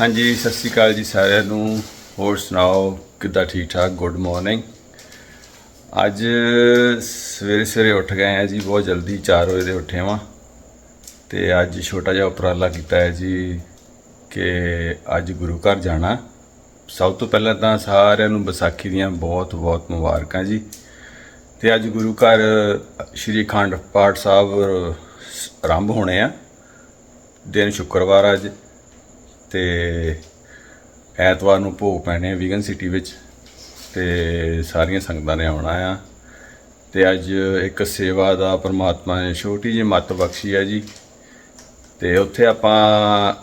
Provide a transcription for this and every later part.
ਹਾਂਜੀ, ਸਤਿ ਸ਼੍ਰੀ ਅਕਾਲ ਜੀ ਸਾਰਿਆਂ ਨੂੰ। ਹੋਰ ਸੁਣਾਓ, ਕਿੱਦਾਂ ਠੀਕ ਠਾਕ ਗੁੱਡ ਮਾਰਨਿੰਗ ਅੱਜ ਸਵੇਰੇ ਸਵੇਰੇ ਉੱਠ ਗਏ ਆ ਜੀ, ਬਹੁਤ ਜਲਦੀ 4 ਵਜੇ ਦੇ ਉੱਠੇ ਵਾਂ। ਤੇ ਅੱਜ ਛੋਟਾ ਜਿਹਾ ਉਪਰਾਲਾ ਕੀਤਾ ਹੈ ਜੀ ਕਿ ਅੱਜ ਗੁਰੂ ਘਰ ਜਾਣਾ। ਸਭ ਤੋਂ ਪਹਿਲਾਂ ਤਾਂ ਸਾਰਿਆਂ ਨੂੰ ਵਿਸਾਖੀ ਦੀਆਂ ਬਹੁਤ ਬਹੁਤ ਮੁਬਾਰਕਾਂ ਜੀ। ਤੇ ਅੱਜ ਗੁਰੂ ਘਰ, ਸ਼੍ਰੀ ਅਖੰਡ ਪਾਠ ਸਾਹਿਬ ਆਰੰਭ ਹੋਣੇ ਆ। ਦਿਨ ਸ਼ੁੱਕਰਵਾਰ ਅੱਜ। ਤੇ ਐਤਵਾਰ ਨੂੰ ਭੋਗ ਪੈਣੇ ਆ ਵਿਗਨ ਸਿਟੀ ਵਿੱਚ ਤੇ ਸਾਰੀਆਂ ਸੰਗਤਾਂ ਨੇ ਆਉਣਾ ਆ। ਤੇ ਅੱਜ ਇੱਕ ਸੇਵਾ ਦਾ ਪਰਮਾਤਮਾ ਨੇ ਛੋਟੀ ਜਿਹੀ ਮੱਤ ਬਖਸ਼ੀ ਹੈ ਜੀ। ਤੇ ਉੱਥੇ ਆਪਾਂ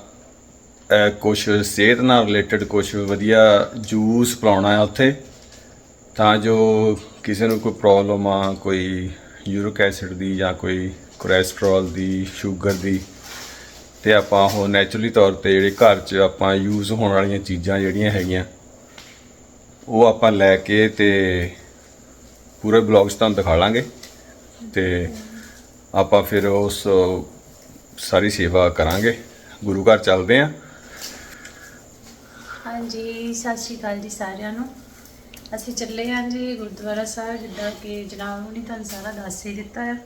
ਕੁਝ ਸਿਹਤ ਨਾਲ ਰਿਲੇਟਡ ਕੁਝ ਵਧੀਆ ਜੂਸ ਪਿਲਾਉਣਾ ਆ ਉੱਥੇ। ਤਾਂ ਜੋ ਕਿਸੇ ਨੂੰ ਕੋਈ ਪ੍ਰੋਬਲਮ ਆ, ਕੋਈ ਯੂਰਿਕ ਐਸਿਡ ਦੀ ਜਾਂ ਕੋਈ ਕੋਲੇਸਟ੍ਰੋਲ ਦੀ ਸ਼ੂਗਰ ਦੀ ਤੇ ਆਪਾਂ ਉਹ ਨੇਚਰਲੀ ਤੌਰ ਤੇ ਜਿਹੜੇ ਘਰ 'ਚ ਆਪਾਂ ਯੂਜ਼ ਹੋਣ ਵਾਲੀਆਂ ਚੀਜ਼ਾਂ ਜਿਹੜੀਆਂ ਹੈਗੀਆਂ, ਉਹ ਆਪਾਂ ਲੈ ਕੇ ਤੇ ਪੂਰੇ ਬਲੌਗਸ ਤੁਹਾਨੂੰ ਦਿਖਾ ਲਾਂਗੇ ਤੇ ਆਪਾਂ ਫਿਰ ਉਸ ਸਾਰੀ ਸੇਵਾ ਕਰਾਂਗੇ। ਗੁਰੂ ਘਰ ਚੱਲਦੇ ਆਂ। ਹਾਂਜੀ, ਸਤਿ ਸ਼੍ਰੀ ਅਕਾਲ ਜੀ ਸਾਰਿਆਂ ਨੂੰ। ਅਸੀਂ ਚੱਲੇ ਹਾਂ ਜੀ ਗੁਰਦੁਆਰਾ ਸਾਹਿਬ, ਜਿੱਦਾਂ ਕਿ ਜਨਾਬ ਨੂੰ ਤੁਹਾਨੂੰ ਸਾਰਾ ਦੱਸ ਹੀ ਦਿੱਤਾ ਹੈ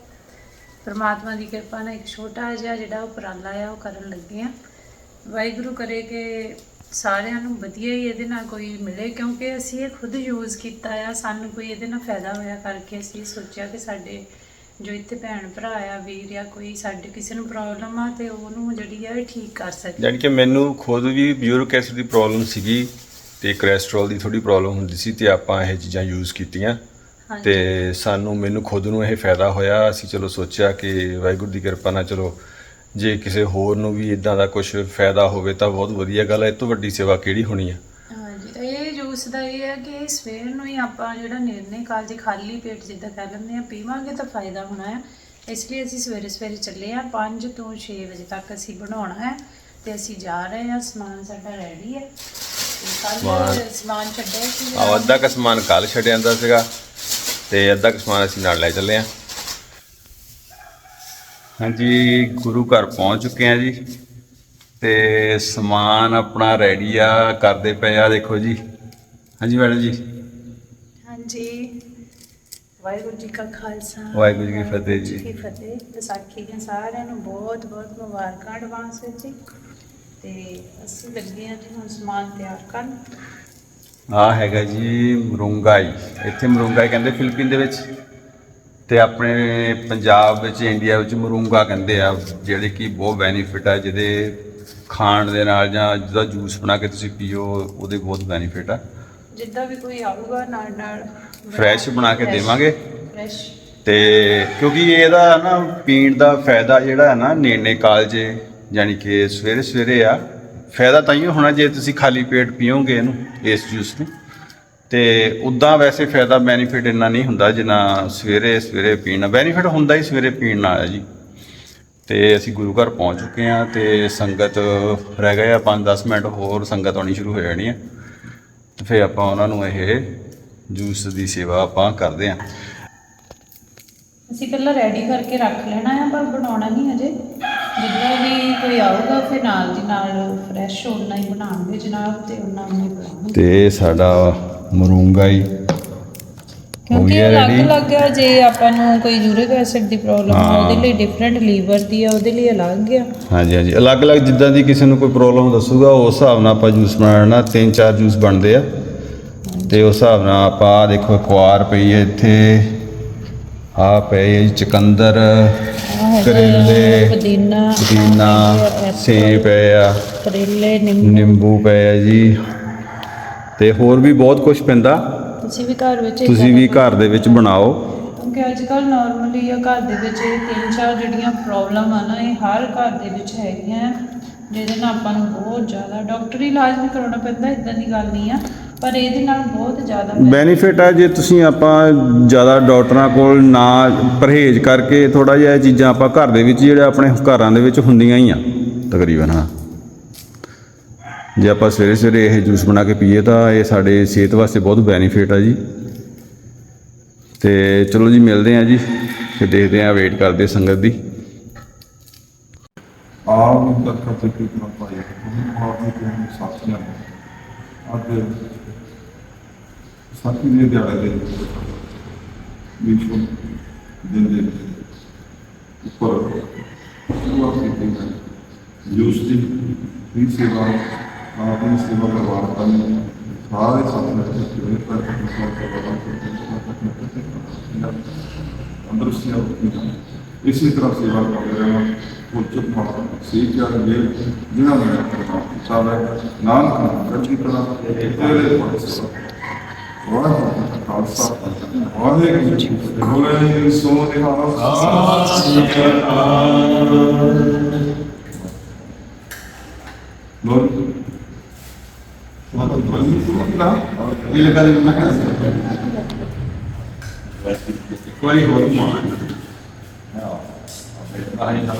ਪਰਮਾਤਮਾ ਦੀ ਕਿਰਪਾ ਨਾਲ ਇੱਕ ਛੋਟਾ ਜਿਹਾ ਜਿਹੜਾ ਉਪਰਾਲਾ ਆ, ਉਹ ਕਰਨ ਲੱਗੇ ਆ। ਵਾਹਿਗੁਰੂ ਕਰੇ ਕਿ ਸਾਰਿਆਂ ਨੂੰ ਵਧੀਆ ਹੀ ਇਹਦੇ ਨਾਲ ਕੋਈ ਮਿਲੇ, ਕਿਉਂਕਿ ਅਸੀਂ ਇਹ ਖੁਦ ਯੂਜ਼ ਕੀਤਾ ਆ। ਸਾਨੂੰ ਕੋਈ ਇਹਦੇ ਨਾਲ ਫਾਇਦਾ ਹੋਇਆ ਕਰਕੇ ਅਸੀਂ ਸੋਚਿਆ ਕਿ ਸਾਡੇ ਜੋ ਇੱਥੇ ਭੈਣ ਭਰਾ ਆ, ਵੀਰ ਆ, ਕੋਈ ਸਾਡੇ ਕਿਸੇ ਨੂੰ ਪ੍ਰੋਬਲਮ ਆ, ਤੇ ਉਹਨੂੰ ਜਿਹੜੀ ਆ ਇਹ ਠੀਕ ਕਰ ਸਕੇ। ਜਾਣੀ ਕਿ ਮੈਨੂੰ ਖੁਦ ਵੀ ਯੂਰਿਕ ਐਸਿਡ ਦੀ ਪ੍ਰੋਬਲਮ ਸੀਗੀ, ਤੇ ਕੋਲੇਸਟ੍ਰੋਲ ਦੀ ਥੋੜੀ ਪ੍ਰੋਬਲਮ ਹੁੰਦੀ ਸੀ, ਤੇ ਆਪਾਂ ਇਹ ਚੀਜ਼ਾਂ ਯੂਜ਼ ਕੀਤੀਆਂ। ਤੇ ਸਾਨੂੰ ਮੈਨੂੰ ਖੁਦ ਨੂੰ ਇਹ ਫਾਇਦਾ ਹੋਇਆ। ਅਸੀਂ ਚਲੋ ਸੋਚਿਆ ਕਿ ਵਾਹਿਗੁਰੂ ਦੀ ਕਿਰਪਾ ਨਾਲ ਚਲੋ ਜੇ ਕਿਸੇ ਹੋਰ ਨੂੰ ਵੀ ਇਦਾਂ ਦਾ ਕੁਝ ਫਾਇਦਾ ਹੋਵੇ ਤਾਂ ਬਹੁਤ ਵਧੀਆ ਗੱਲ ਹੈ ਇਹ ਤੋਂ ਵੱਡੀ ਸੇਵਾ ਕਿਹੜੀ ਹੋਣੀ ਆ? ਹਾਂਜੀ ਇਹ ਜੂਸ ਦਾ ਇਹ ਹੈ ਕਿ ਸਵੇਰ ਨੂੰ ਹੀ ਆਪਾਂ ਜਿਹੜਾ ਨਿਰਣੇ ਕਾਲ ਜੇ ਖਾਲੀ ਪੇਟ ਜਿੱਦਾਂ ਕਹਿ ਲੈਂਦੇ ਆ ਪੀਵਾਂਗੇ ਤਾਂ ਫਾਇਦਾ ਹੋਣਾ ਹੈ ਇਸ ਲਈ ਅਸੀਂ ਸਵੇਰੇ ਸਵੇਰੇ ਚੱਲੇ ਆ 5 ਤੋਂ 6 ਵਜੇ ਤੱਕ ਅਸੀਂ ਬਣਾਉਣਾ ਹੈ ਤੇ ਅਸੀਂ ਜਾ ਰਹੇ ਹਾਂ। ਸਮਾਨ ਸਾਡਾ ਰੈਡੀ ਹੈ। ਸਮਾਨ- ਸਮਾਨ ਛੱਡਿਆ ਸੀ। ਆ ਅੱਧਾ ਕੁ ਸਮਾਨ ਕੱਲ ਛੱਡਿਆ ਜਾਂਦਾ ਸੀਗਾ। ਤੇ ਅੱਧਾ ਸਮਾਨ ਅਸੀਂ ਨਾਲ ਲੈ ਚੱਲੇ ਆ ਹਾਂਜੀ ਗੁਰੂ ਘਰ ਪਹੁੰਚ ਚੁੱਕੇ ਆ ਜੀ। ਤੇ ਸਮਾਨ ਆਪਣਾ ਰੈਡੀ ਆ ਕਰਦੇ ਪਏ ਆ ਦੇਖੋ ਜੀ। ਹਾਂਜੀ ਮੈਡਮ ਜੀ। ਹਾਂਜੀ। ਵਾਹਿਗੁਰੂ ਜੀ ਕਾ ਖਾਲਸਾ। ਵਾਹਿਗੁਰੂ ਜੀ ਕੀ ਫਤਿਹ ਜੀ। ਕੀ ਫਤਿਹ। ਵਿਸਾਖੀ ਦੀਆਂ ਸਾਰਿਆਂ ਨੂੰ ਬਹੁਤ ਬਹੁਤ ਮੁਬਾਰਕਾਂ ਐਡਵਾਂਸ ਵਿੱਚ। ਤੇ ਅਸੀਂ ਲੱਗੇ ਹਾਂ ਜੀ ਹੁਣ ਸਮਾਨ ਤਿਆਰ ਕਰਨ। ਆ ਹੈਗਾ ਜੀ ਮਰੂੰਗਾਈ। ਇੱਥੇ ਮਰੂੰਗਾਈ ਕਹਿੰਦੇ ਫਿਲੀਪੀਨ ਦੇ ਵਿੱਚ ਤੇ ਆਪਣੇ ਪੰਜਾਬ ਵਿੱਚ ਇੰਡੀਆ ਵਿੱਚ ਮਰੂੰਗਾ ਕਹਿੰਦੇ ਆ ਜਿਹੜੇ ਕਿ ਬਹੁਤ ਬੈਨੀਫਿਟ ਆ ਜਿਹਦੇ ਖਾਣ ਦੇ ਨਾਲ ਜਾਂ ਜਿਹਦਾ ਜੂਸ ਬਣਾ ਕੇ ਤੁਸੀਂ ਪੀਓ ਉਹਦੇ ਬਹੁਤ ਬੈਨੀਫਿਟ ਆ। ਜਿੱਦਾਂ ਵੀ ਕੋਈ ਆਊਗਾ ਨਾਲ ਨਾਲ ਫਰੈਸ਼ ਬਣਾ ਕੇ ਦੇਵਾਂਗੇ। ਫਰੈਸ਼ ਤੇ ਕਿਉਂਕਿ ਇਹਦਾ ਨਾ ਪੀਣ ਦਾ ਫਾਇਦਾ ਜਿਹੜਾ ਹੈ ਨਾ ਨੇਨੇ ਕਾਲਜੇ ਯਾਨੀ ਕਿ ਸਵੇਰੇ ਸਵੇਰੇ ਆ ਫਾਇਦਾ ਤਾਂ ਹੀ ਹੋਣਾ ਜੇ ਤੁਸੀਂ ਖਾਲੀ ਪੇਟ ਪੀਓਗੇ ਇਹਨੂੰ, ਇਸ ਜੂਸ ਨੂੰ। ਤੇ ਉਦਾਂ ਵੈਸੇ ਫਾਇਦਾ ਬੈਨੀਫਿਟ ਇੰਨਾ ਨਹੀਂ ਹੁੰਦਾ ਜਿੰਨਾ ਸਵੇਰੇ ਸਵੇਰੇ ਪੀਣਾ ਬੈਨੀਫਿਟ ਹੁੰਦਾ ਹੀ ਸਵੇਰੇ ਪੀਣ ਨਾਲ ਹੈ ਜੀ। ਤੇ ਅਸੀਂ ਗੁਰੂ ਘਰ ਪਹੁੰਚ ਚੁੱਕੇ ਹਾਂ ਤੇ ਸੰਗਤ ਰਹਿ ਗਏ ਆ 5-10 ਮਿੰਟ, ਹੋਰ ਸੰਗਤ ਆਉਣੀ ਸ਼ੁਰੂ ਹੋ ਜਾਣੀ ਆ। ਤੇ ਫਿਰ ਆਪਾਂ ਉਹਨਾਂ ਨੂੰ ਇਹ ਜੂਸ ਦੀ ਸੇਵਾ ਆਪਾਂ ਕਰਦੇ ਹਾਂ। ਅਸੀਂ ਪਹਿਲਾਂ ਰੈਡੀ ਕਰਕੇ ਰੱਖ ਲੈਣਾ ਆ, ਪਰ ਬਣਾਉਣਾ ਨਹੀਂ ਅਜੇ ਜਿੱਦਾਂ ਵੀ ਕੋਈ ਆਊਗਾ ਫਿਰ ਨਾਲ ਦੀ ਨਾਲ ਫਰੈਸ਼ ਉਹਨਾਂ ਹੀ ਬਣਾਉਣਗੇ ਜਨਾਬ ਤੇ ਉਹਨਾਂ ਨੂੰ ਹੀ ਬਣਾਉਣਗੇ। ਤੇ ਸਾਡਾ ਮਰੂੰਗਾ ਹੀ ਹੋ ਕਿਉਂਕਿ ਗਿਆ ਅਲੱਗ ready? ਅਲੱਗ ਆ ਜੇ ਆਪਾਂ ਨੂੰ ਕੋਈ ਯੂਰਿਕ ਐਸਿਡ ਦੀ ਪ੍ਰੋਬਲਮ ਆ ਹਾਂ। ਉਹਦੇ ਲਈ ਡਿਫਰੈਂਟ ਲੀਵਰ ਦੀ ਆ ਉਹਦੇ ਲਈ ਅਲੱਗ ਆ। ਹਾਂਜੀ ਹਾਂਜੀ। ਅਲੱਗ-ਅਲੱਗ ਜਿੱਦਾਂ ਦੀ ਕਿਸੇ ਨੂੰ ਕੋਈ ਪ੍ਰੋਬਲਮ ਦੱਸੂਗਾ ਉਸ ਹਿਸਾਬ ਨਾਲ ਆਪਾਂ ਜੂਸ ਬਣਾਉਣਾ ਤਿੰਨ ਚਾਰ ਜੂਸ ਬਣਦੇ ਆ। ਤੇ ਉਸ ਹਿਸਾਬ ਨਾਲ ਆਪਾਂ ਆਹ ਦੇਖੋ ਕੁਆਰ ਪਈ ਹੈ ਇੱਥੇ। ਆ ਪਏ ਚਕੰਦਰ ਕਰੇਲੇ ਪੁਦੀਨਾ ਪੁਦੀਨਾ ਸੇਬ ਆ ਕਰੇਲੇ ਨਿੰਬੂ। ਪਏ ਆ ਜੀ। ਤੇ ਹੋਰ ਵੀ ਬਹੁਤ ਕੁਝ ਪੈਂਦਾ। ਤੁਸੀਂ ਵੀ ਘਰ ਵਿੱਚ ਤੁਸੀਂ ਵੀ ਘਰ ਦੇ ਵਿੱਚ ਬਣਾਓ। ਕਿਉਂਕਿ ਅੱਜ ਕੱਲ ਨਾਰਮਲੀ ਆ ਘਰ ਦੇ ਵਿੱਚ ਇਹ ਤਿੰਨ ਚਾਰ ਜਿਹੜੀਆਂ ਪ੍ਰੋਬਲਮ ਆ ਨਾ ਇਹ ਹਰ ਘਰ ਦੇ ਵਿੱਚ ਹੈਗੀਆਂ। ਜਿਹਦੇ ਨਾਲ ਆਪਾਂ ਨੂੰ ਬਹੁਤ ਜ਼ਿਆਦਾ ਡਾਕਟਰੀ ਇਲਾਜ ਵੀ ਕਰਾਉਣਾ ਪੈਂਦਾ ਇਦਾਂ ਦੀ ਗੱਲ ਨਹੀਂ ਆ। ਪਰ ਇਹਦੇ ਨਾਲ ਬਹੁਤ ਜ਼ਿਆਦਾ ਬੈਨੀਫਿਟ ਹੈ ਜੇ ਤੁਸੀਂ ਆਪਾਂ ਜ਼ਿਆਦਾ ਡਾਕਟਰਾਂ ਕੋਲ ਨਾ ਪਰਹੇਜ਼ ਕਰਕੇ ਥੋੜਾ ਜਿਹਾ ਇਹ ਚੀਜ਼ਾਂ ਆਪਾਂ ਘਰ ਦੇ ਵਿੱਚ ਜਿਹੜੇ ਆਪਣੇ ਘਰਾਂ ਦੇ ਵਿੱਚ ਹੁੰਦੀਆਂ ਹੀ ਆ ਤਕਰੀਬਨ ਹਾਂ। ਜੇ ਆਪਾਂ ਸਵੇਰੇ ਸਵੇਰੇ ਇਹ ਜੂਸ ਬਣਾ ਕੇ ਪੀਏ ਤਾਂ ਇਹ ਸਾਡੇ ਸਿਹਤ ਵਾਸਤੇ ਬਹੁਤ ਬੈਨੀਫਿਟ ਆ ਜੀ। ਤੇ ਚਲੋ ਜੀ ਮਿਲਦੇ ਆ ਜੀ ਤੇ ਦੇਖਦੇ ਆ ਵੇਟ ਕਰਦੇ ਸੰਗਤ ਦੀ। ਆਪ ਨੂੰ ਤੱਕ ਤੇ ਕਿਤਨਾ ਪਾਇਆ? ਉਹ ਆਪ ਨੂੰ ਕੋਈ ਸਾਥੀਆਂ ਅੱਜ ਸਾਥੀ ਦੇ ਦਿਹਾੜੇ ਦੇ ਵਿਸ਼ਵ ਦਿਨ ਦੇ ਉੱਪਰ ਸ਼ੁਰੂਆਤ ਕੀਤੀ ਹੈ। ਯੂਸ ਦੀ ਵੀ ਸੇਵਾ ਆਪਣੀ ਸੇਵਾ ਕਰਵਾ ਕਰਨ ਸਾਰੇ ਸਾਥੀਆਂ ਦੇ ਜਿਹੜੇ ਪਰ ਅੰਦਰੂਸੀਆਂ ਇਸੇ ਤਰ੍ਹਾਂ ਸੇਵਾ ਕਰਦੇ ਰਹਿਣਾ ਉਚਿਤ ਮਾਤਾ ਸਹੀ ਚਾਲ ਜੇ ਜਿਨ੍ਹਾਂ ਨੇ ਆਪਣਾ ਸਾਰਾ ਨਾਨਕ ਨਾਮ ਕਰਦੀ ਤਰ੍ਹਾਂ ਤੇਰੇ ਕੋਲ ਸੇਵਾ ਵਾਹਿਗੁਰੂ ਜੀ ਕਾ ਖਾਲਸਾ ਵਾਹਿਗੁਰੂ ਜੀ ਕੀ ਫਤਿਹ ਹੋਵੇ ਸੋ ਲੋਰ ਮਾਤਾ ਜੀ ਨਾ ਇਹ ਲਗਾ ਦੇ ਮੈਂ ਕੋਈ ਹੋਰ ਮਾਨ 把它拧下